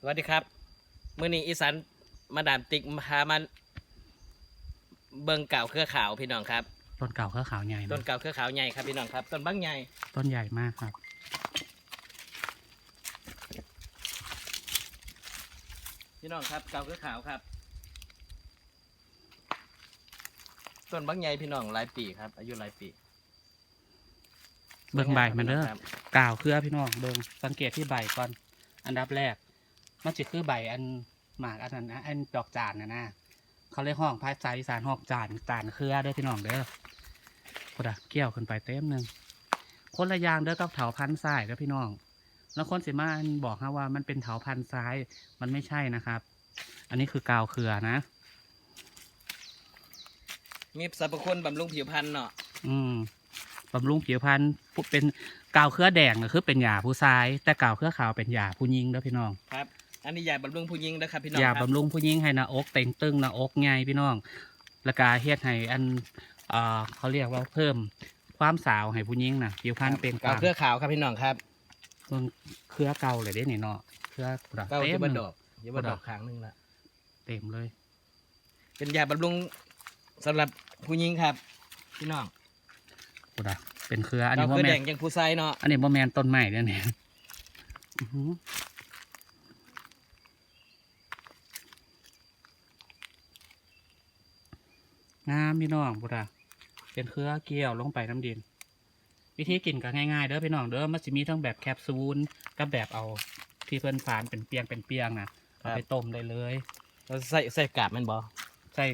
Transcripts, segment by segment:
สวัสดีครับมื่อนี้อีสานมาดามติ๊กพามาเบิงเก่าเครือขาวพี่น้องครับ ต้นเก่าเครือขาวใหญ่ต้นนะเก่าเครือขาวใหญ่ครับพี่น้องครับต้นบางใหญ่ต้นใหญ่มากครับ พี่น้องครับเก่าเครือขาวครับต้นบางใหญ่พี่น้องหลายปีครับ อายุหลายปีเบิ่งใบมันเด้อครับ กล่าวเครือพี่น้องเบิ่งสังเกตที่ใบก่อน อันดับแรก มันจะคือใบอันหมากอันนั้นนะอันดอกจานนะนะเขาเรียกห้องภาษาอีสานห้องจานจานเครือเด้อพี่น้องเด้อพอดะเกี่ยวขึ้นไปเต็มหนึ่งคนละอยางเด้อกับเถาพันธุ์ทรายเด้อพี่น้อง แล้วคนสิมาอันบอกฮะว่ามันเป็นเถาพันธุ์ซ้ายมันไม่ใช่นะครับ อันนี้คือกาวเครือนะ มีสรรพคุณบำรุงผิวพรรณเนาะอืมบำรุงผิวพรรณผู้เป็นกาวเครือแดงก็คือเป็นยาผู้ชาย แต่กาวเครือขาวเป็นยาผู้หญิงเด้อพี่น้องครับ อันนี้ยาบำรุงผู้หญิงนะครับพี่น้องยาครับบำรุงผู้หญิงให้หน้าอกเต่งตึงหน้าอกไงพี่น้องแล้วก็เฮ็ดให้อันเอ่อเขาเรียกว่าเพิ่มความสาวให้ผู้หญิงน่ะผิวพรรณเป็นเก่าเครือขาวครับพี่น้องครับเบิ่งเครือเก่าเลยเด้นี่เนาะเครือเก่าเต็จะมบดอกจะบดอกครั้งหนึงละเต็มเลย เป็นยาบำรุงสำหรับผู้หญิงครับ พี่น้องกูดะเป็นเครืออันเรานี้บ่คือแมแดนงยังผู้ชายเนาะอันนี้บ่แมนต้นใหม่เด้อเนี่ยอื้อหือ งามพี่น้องบุตรเป็นเครือเกี่ยวลงไปน้ำดิน วิธีกินก็ง่ายๆเด้อพี่น้องเด้อมันจะมีทั้งแบบแคปซูลกับแบบเอาที่เพิ่นฝานเป็นเปียงเป็นเปียงนะเอาไปต้มได้เลยเราใส่ใส่กาบแมันบอใส่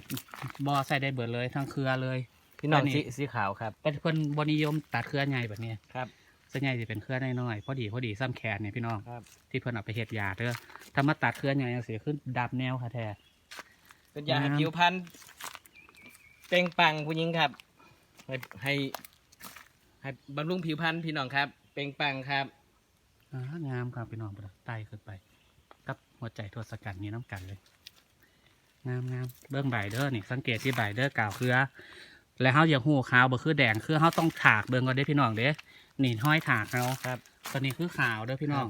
บอใส่ได้เบิดเลยทั้งเครือเลย พี่น้องอันนี้ สีสีขาวครับแต่เพิ่นบนิยมตัดเครือใหญ่แบบนี้ครับ ส่วนใหญ่จะเป็นเครือน้อยๆพอดีพอดีซ้ำแขนเนี่ยพี่น้อง ครับ ที่เพิ่นเอาไปเฮ็ดยาเด้อถ้ามาตัดเครือใหญ่จังซี่ขึ้นดับแนวค่ะแท้เป็นยาให้งามผิวพรรณเปล่งปลังผู้หญิงครับ ให้ให้ให้บำรุงผิวพรรณพี่น้องครับ เปล่งปลังครับ อ่างามครับพี่น้องบ่ล่ะไต่ขึ้นไป กับหัวใจทศกัณฐ์นี้น้ำกันเลย งามงามเบิ่งใบเด้อนี่สังเกตที่ใบเด้อกล่าวเครือ แล้วเฮาอย่าหูขาวบ่คือแดงคือเฮาต้องถากเบิ่งก่อนเด้อพี่น้องเด้นี่ห้อยถากเฮาครับตัวนี้คือขาวเด้อพี่น้อง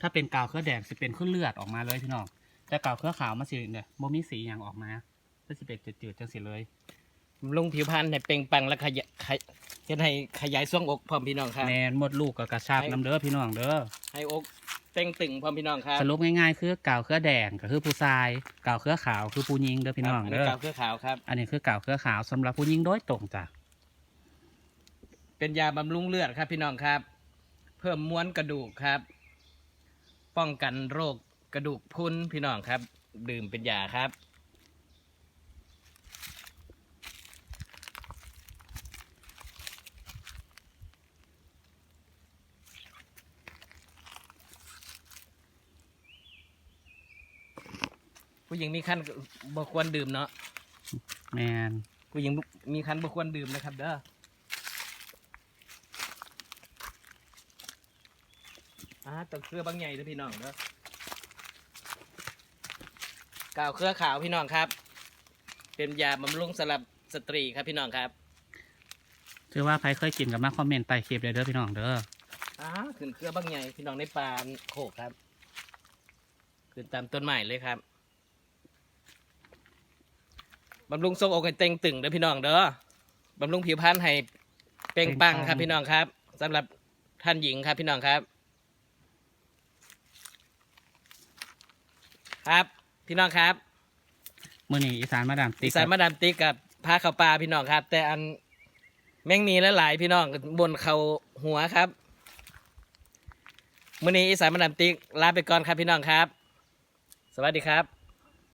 ถ้าเป็นกาวเครือแดงสิเป็นขึ้นเลือดออกมาเลยพี่น้อง แต่กาวเครือขาวมันสิเนี่ยบ่มีสีอย่างออกมามันสิเป็นจืดๆจังสิเลย บำรุงผิวพรรณให้เปล่งปลังและขยายขยเฮ็ดให้ขยายช่วงอกพร้อมพี่น้องครับ แมนหมดลูกกับกระชับให้น้ำเด้อพี่น้องเด้อให้อกเต่งตึงพร้อมพี่น้องครับสรุปง่ายๆคือกาวเครือแดงก็คือผู้ชายกาวเครือขาวคือผู้หญิงเด้อพี่น้องครับเด้อ กาวเครือขาวครับ อันนี้คือกาวเครือขาวสำหรับผู้หญิงโดยตรงจ้ะ เป็นยาบำรุงเลือดครับพี่น้องครับ เพิ่มม้วนกระดูกครับ ป้องกันโรคกระดูกพรุนพี่น้องครับ ดื่มเป็นยาครับ ผู้หญิงมีคันบ่ควรดื่มเนาะแมนผู้หญิงมีคันบ่ควรดื่มนะครับ เด้ออ่าต้องเครือบางใหญ่เด้อพี่น้องเด้อกาวเครือขาวพี่น้องครับ เป็นยาบำรุงสำหรับสตรีครับพี่น้องครับถือว่าใครเคยกินกับมาคอมเมนต์ใต้คลิปเลยเด้อพี่น้องเด้ออ่าขึ้นเครือบางใหญ่พี่น้องในป่าโคกครับ ขึ้นตามต้นไม้เลยครับ บำรุงทรงอกให้เต่งตึงเด้อพี่น้องเด้อบำรุงผิวพรรณให้เปล่งปลังครับพี่น้องครับสำหรับท่านหญิงครับพี่น้องครับ ครับพี่น้องครับมื้อนี้อีสานมาดามติ๊อีกสานมาดามติ๊กกับพาเข้าป่าพี่น้องครับ แต่อันแม่งมีหลายๆพี่น้องบนเขาหัวครับมื้อนี้อีสานมาดามติ๊กลาไปก่อนครับพี่น้องครับ สวัสดีครับ